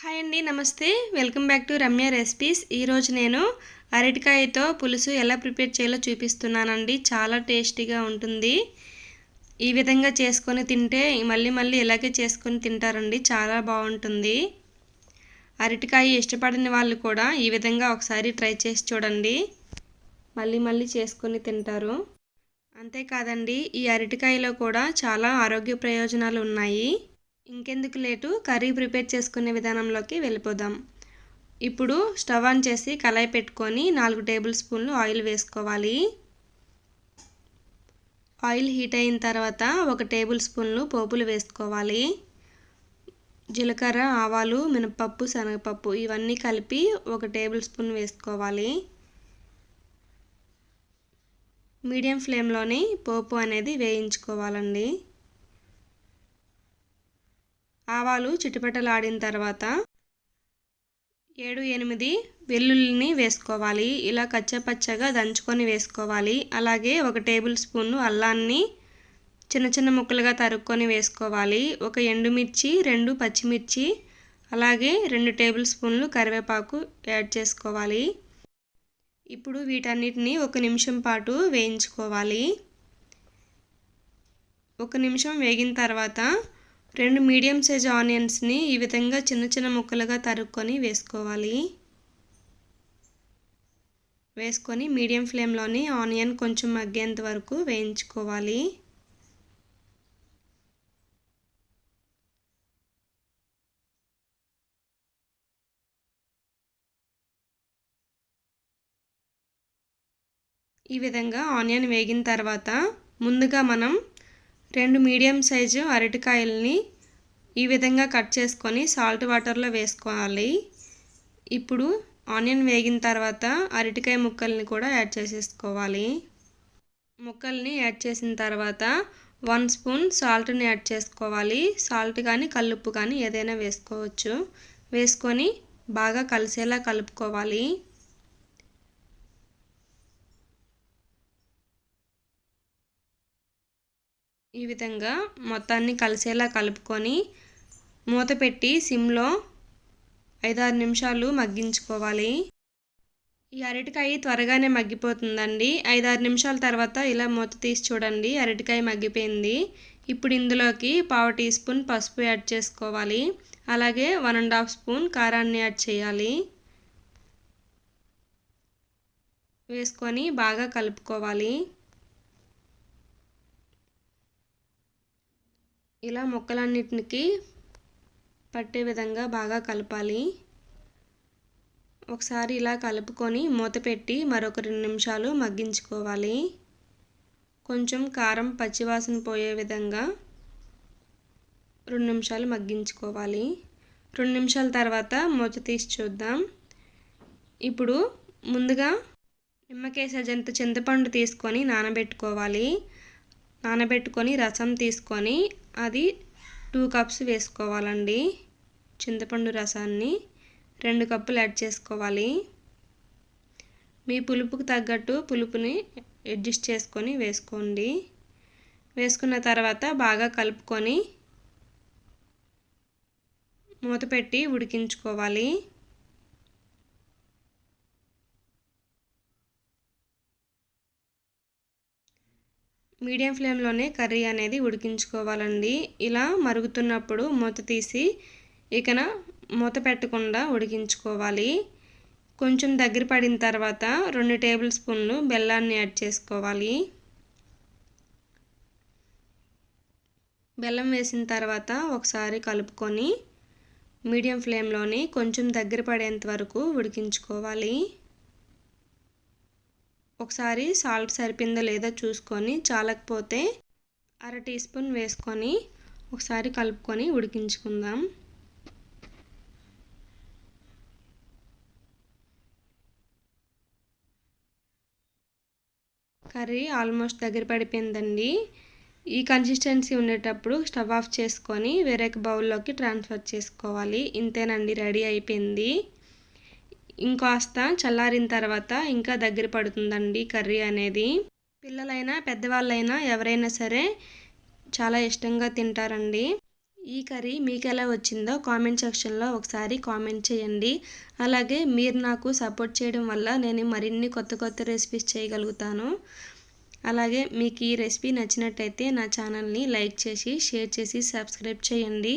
Hi అండి నమస్తే. Welcome back to Ramya recipes. ఈరోజు నేను అరటికాయతో పులుసు ఎలా ప్రిపేర్ చేయాలో చూపిస్తున్నానండి. చాలా టేస్టీగా ఉంటుంది. ఈ విధంగా చేసుకొని తింటే మళ్ళీ మళ్ళీ ఇలాగే చేసుకొని తింటారండి. చాలా బాగుంటుంది. అరటికాయ ఇష్టపడని వాళ్ళు కూడా ఈ విధంగా ఒకసారి ట్రై చేసి చూడండి. మళ్ళీ మళ్ళీ చేసుకొని తింటారు. అంతేకాదండి ఈ అరటికాయలో కూడా చాలా ఆరోగ్య ప్రయోజనాలు ఉన్నాయి. ఇంకెందుకు లేటు? కర్రీ ప్రిపేర్ చేసుకునే విధానంలోకి వెళ్ళిపోదాం. ఇప్పుడు స్టవ్ ఆన్ చేసి కళాయి పెట్టుకొని నాలుగు టేబుల్ స్పూన్లు ఆయిల్ వేసుకోవాలి. ఆయిల్ హీట్ అయిన తర్వాత ఒక టేబుల్ స్పూన్లు పోపులు వేసుకోవాలి. జీలకర్ర ఆవాలు మినపప్పు శనగపప్పు ఇవన్నీ కలిపి ఒక టేబుల్ స్పూన్ వేసుకోవాలి. మీడియం ఫ్లేమ్లోని పోపు అనేది వేయించుకోవాలండి. ఆవాలు చిటిపటలాడిన తర్వాత ఏడు ఎనిమిది వెల్లుల్లిని వేసుకోవాలి. ఇలా కచ్చపచ్చగా దంచుకొని వేసుకోవాలి. అలాగే ఒక టేబుల్ స్పూన్ అల్లాన్ని చిన్న చిన్న ముక్కలుగా తరుక్కొని వేసుకోవాలి. ఒక ఎండుమిర్చి రెండు పచ్చిమిర్చి అలాగే రెండు టేబుల్ స్పూన్లు కరివేపాకు యాడ్ చేసుకోవాలి. ఇప్పుడు వీటన్నిటిని ఒక నిమిషం పాటు వేయించుకోవాలి. ఒక నిమిషం వేగిన తర్వాత రెండు మీడియం సైజ్ ఆనియన్స్ని ఈ విధంగా చిన్న చిన్న ముక్కలుగా తరుక్కొని వేసుకోవాలి. వేసుకొని మీడియం ఫ్లేమ్లోని ఆనియన్ కొంచెం మగ్గేంత వరకు వేయించుకోవాలి. ఈ విధంగా ఆనియన్ వేగిన తర్వాత ముందుగా మనం రెండు మీడియం సైజు అరటికాయలని ఈ విధంగా కట్ చేసుకొని సాల్ట్ వాటర్లో వేసుకోవాలి. ఇప్పుడు ఆనియన్ వేగిన తర్వాత అరటికాయ ముక్కల్ని కూడా యాడ్ చేసేసుకోవాలి. ముక్కల్ని యాడ్ చేసిన తర్వాత వన్ స్పూన్ సాల్ట్ని యాడ్ చేసుకోవాలి. సాల్ట్ కానీ కల్లుప్పు కానీ ఏదైనా వేసుకోవచ్చు. వేసుకొని బాగా కలిసేలా కలుపుకోవాలి. ఈ విధంగా మొత్తాన్ని కలిసేలా కలుపుకొని మూత పెట్టి సిమ్లో ఐదారు నిమిషాలు మగ్గించుకోవాలి. ఈ అరటికాయ త్వరగానే మగ్గిపోతుందండి. ఐదారు నిమిషాల తర్వాత ఇలా మూత తీసి చూడండి. అరటికాయ మగ్గిపోయింది. ఇప్పుడు ఇందులోకి పావు టీ స్పూన్ పసుపు యాడ్ చేసుకోవాలి. అలాగే వన్ అండ్ హాఫ్ స్పూన్ కారాన్ని యాడ్ చేయాలి. వేసుకొని బాగా కలుపుకోవాలి. ఇలా ముక్కలన్నిటికి పట్టే విధంగా బాగా కలపాలి. ఒకసారి ఇలా కలుపుకొని మూత పెట్టి మరొక రెండు నిమిషాలు మగ్గించుకోవాలి. కొంచెం కారం పచ్చివాసన పోయే విధంగా రెండు నిమిషాలు మగ్గించుకోవాలి. రెండు నిమిషాల తర్వాత మూత తీసి చూద్దాం. ఇప్పుడు ముందుగా నిమ్మకాయ సజంత చింతపండు తీసుకొని నానబెట్టుకోవాలి. నానబెట్టుకొని రసం తీసుకొని అది టూ కప్స్ వేసుకోవాలండి. చింతపండు రసాన్ని రెండు కప్పులు యాడ్ చేసుకోవాలి. మీ పులుపుకు తగ్గట్టు పులుపుని అడ్జస్ట్ చేసుకొని వేసుకోండి. వేసుకున్న తర్వాత బాగా కలుపుకొని మూత పెట్టి ఉడికించుకోవాలి. మీడియం ఫ్లేమ్లోనే కర్రీ అనేది ఉడికించుకోవాలండి. ఇలా మరుగుతున్నప్పుడు మూత తీసి ఇకన మూత పెట్టకుండా ఉడికించుకోవాలి. కొంచెం దగ్గర పడిన తర్వాత రెండు టేబుల్ స్పూన్లు బెల్లాన్ని యాడ్ చేసుకోవాలి. బెల్లం వేసిన తర్వాత ఒకసారి కలుపుకొని మీడియం ఫ్లేమ్లోని కొంచెం దగ్గర పడేంత వరకు ఉడికించుకోవాలి. ఒకసారి సాల్ట్ సరిపోయిందో లేదో చూసుకొని చాలకపోతే అర టీ స్పూన్ వేసుకొని ఒకసారి కలుపుకొని ఉడికించుకుందాం. కర్రీ ఆల్మోస్ట్ దగ్గర పడిపోయిందండి. ఈ కన్సిస్టెన్సీ ఉండేటప్పుడు స్టవ్ ఆఫ్ చేసుకొని వేరే బౌల్లోకి ట్రాన్స్ఫర్ చేసుకోవాలి. ఇంతేనండి రెడీ అయిపోయింది. ఇంకాస్త చల్లారిన తర్వాత ఇంకా దగ్గర పడుతుందండి కర్రీ అనేది. పిల్లలైనా పెద్దవాళ్ళైనా ఎవరైనా సరే చాలా ఇష్టంగా తింటారండి. ఈ కర్రీ మీకు ఎలా వచ్చిందో కామెంట్ సెక్షన్లో ఒకసారి కామెంట్ చేయండి. అలాగే మీరు నాకు సపోర్ట్ చేయడం వల్ల నేను మరిన్ని కొత్త కొత్త రెసిపీస్ చేయగలుగుతాను. అలాగే మీకు ఈ రెసిపీ నచ్చినట్టయితే నా ఛానల్ని లైక్ చేసి షేర్ చేసి సబ్స్క్రైబ్ చేయండి.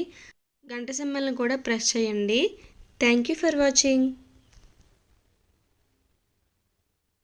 గంట సింబల్ని కూడా ప్రెస్ చేయండి. Thank you for watching.